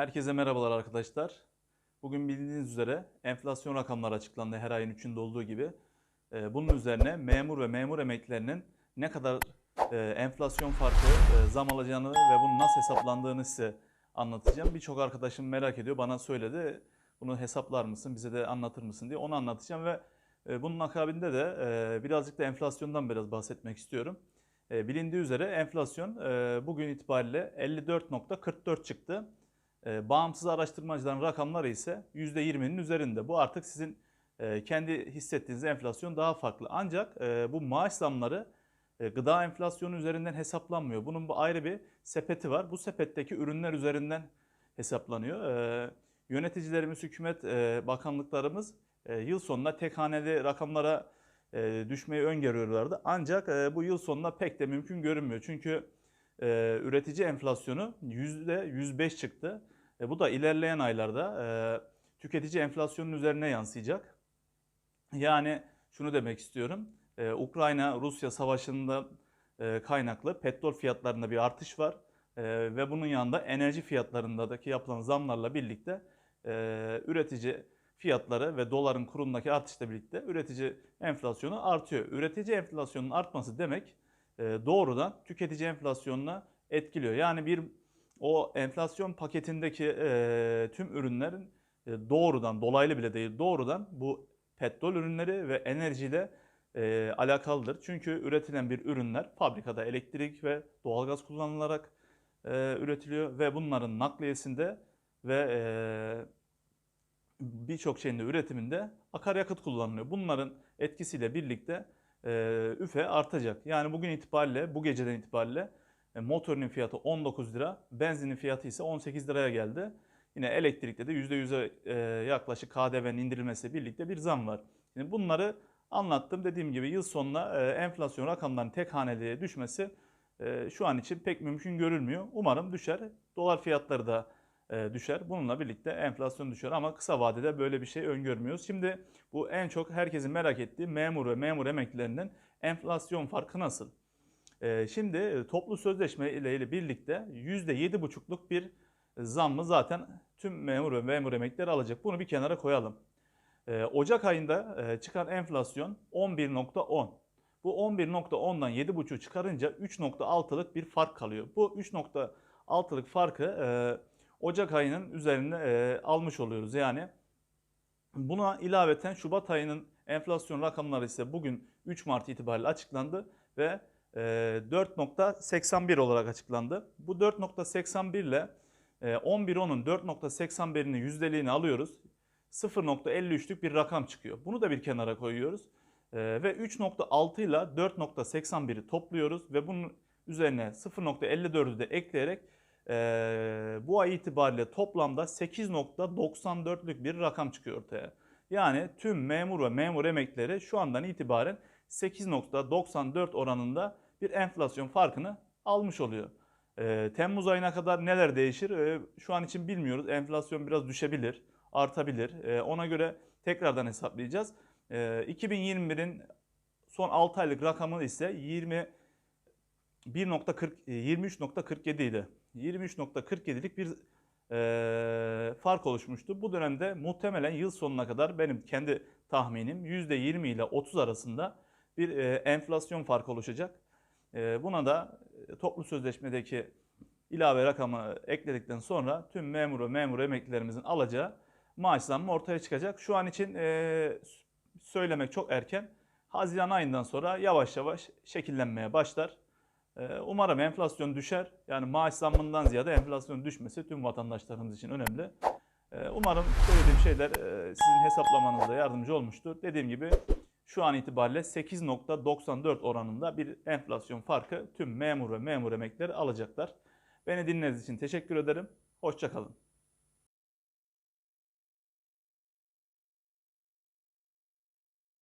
Herkese merhabalar arkadaşlar. Bugün bildiğiniz üzere enflasyon rakamları açıklandı her ayın 3'ünde olduğu gibi. Ee, Bunun üzerine memur ve memur emeklilerinin ne kadar e, enflasyon farkı e, zam alacağını ve bunun nasıl hesaplandığını size anlatacağım. Birçok arkadaşım merak ediyor, bana söyledi. Bunu hesaplar mısın, bize de anlatır mısın diye onu anlatacağım ve e, bunun akabinde de birazcık da enflasyondan biraz bahsetmek istiyorum. Bilindiği üzere enflasyon bugün itibariyle 54.44 çıktı. E, Bağımsız araştırmacıların rakamları ise %20'nin üzerinde. Bu artık sizin e, kendi hissettiğiniz enflasyon daha farklı. Ancak e, bu maaş zamları e, gıda enflasyonu üzerinden hesaplanmıyor. Bunun bu ayrı bir sepeti var. Bu sepetteki ürünler üzerinden hesaplanıyor. E, Yöneticilerimiz, hükümet e, bakanlıklarımız e, yıl sonuna tek haneli rakamlara e, düşmeyi öngörüyorlardı. Ancak e, bu yıl sonuna pek de mümkün görünmüyor. Çünkü e, üretici enflasyonu %105 çıktı. E, bu da ilerleyen aylarda e, tüketici enflasyonun üzerine yansıyacak. Yani şunu demek istiyorum. E, Ukrayna-Rusya savaşında e, kaynaklı petrol fiyatlarında bir artış var. E, ve bunun yanında enerji fiyatlarındaki yapılan zamlarla birlikte e, üretici fiyatları ve doların kurundaki artışla birlikte üretici enflasyonu artıyor. Üretici enflasyonun artması demek e, doğrudan tüketici enflasyonuna etkiliyor. Yani bir o enflasyon paketindeki e, tüm ürünlerin e, doğrudan, dolaylı bile değil doğrudan bu petrol ürünleri ve enerjiyle e, alakalıdır. Çünkü üretilen bir ürünler fabrikada elektrik ve doğalgaz kullanılarak e, üretiliyor ve bunların nakliyesinde ve e, birçok şeyin de üretiminde akaryakıt kullanılıyor. Bunların etkisiyle birlikte e, üfe artacak. Yani bugün itibariyle, bu geceden itibariyle e, fiyatı 19 lira, benzinin fiyatı ise 18 liraya geldi. Yine elektrikte de %100'e e, yaklaşık KDV'nin indirilmesiyle birlikte bir zam var. Şimdi bunları anlattım. Dediğim gibi yıl sonuna e, enflasyon rakamlarının tek haneliğe düşmesi e, şu an için pek mümkün görülmüyor. Umarım düşer. Dolar fiyatları da düşer. Bununla birlikte enflasyon düşer ama kısa vadede böyle bir şey öngörmüyoruz. Şimdi bu en çok herkesin merak ettiği memur ve memur emeklilerinin enflasyon farkı nasıl? E, Şimdi e, toplu sözleşme ile birlikte %7,5'luk bir zammı zaten tüm memur ve memur emeklileri alacak. Bunu bir kenara koyalım. E, Ocak ayında e, çıkan enflasyon 11.10. Bu 11.10'dan 7.5'u çıkarınca 3.6'lık bir fark kalıyor. Bu 3.6'lık farkı e, Ocak ayının üzerine almış oluyoruz. Yani buna ilaveten Şubat ayının enflasyon rakamları ise bugün 3 Mart itibariyle açıklandı ve 4.81 olarak açıklandı. Bu 4.81 ile e, 11.10'un 4.81'ini yüzdeliğini alıyoruz. 0.53'lük bir rakam çıkıyor. Bunu da bir kenara koyuyoruz. E, ve 3.6 ile 4.81'i topluyoruz ve bunun üzerine 0.54'ü de ekleyerek e, bu ay itibariyle toplamda 8.94'lük bir rakam çıkıyor ortaya. Yani tüm memur ve memur emeklileri şu andan itibaren 8.94 oranında bir enflasyon farkını almış oluyor. E, Temmuz ayına kadar neler değişir e, şu an için bilmiyoruz. Enflasyon biraz düşebilir, artabilir. E, ona göre tekrardan hesaplayacağız. E, 2021'in son 6 aylık rakamı ise 20 1.40 23.47 idi. 23.47'lik bir e, fark oluşmuştu. Bu dönemde muhtemelen yıl sonuna kadar benim kendi tahminim %20 ile 30 arasında bir e, enflasyon farkı oluşacak. E, buna da e, toplu sözleşmedeki ilave rakamı ekledikten sonra tüm memur ve memur emeklilerimizin alacağı maaş zammı ortaya çıkacak. Şu an için söylemek çok erken. Haziran ayından sonra yavaş yavaş şekillenmeye başlar. Umarım enflasyon düşer. Yani maaş zammından ziyade enflasyon düşmesi tüm vatandaşlarımız için önemli. Umarım söylediğim şeyler sizin hesaplamanızda yardımcı olmuştur. Dediğim gibi şu an itibariyle 8.94 oranında bir enflasyon farkı tüm memur ve memur emeklileri alacaklar. Beni dinlediğiniz için teşekkür ederim. Hoşçakalın.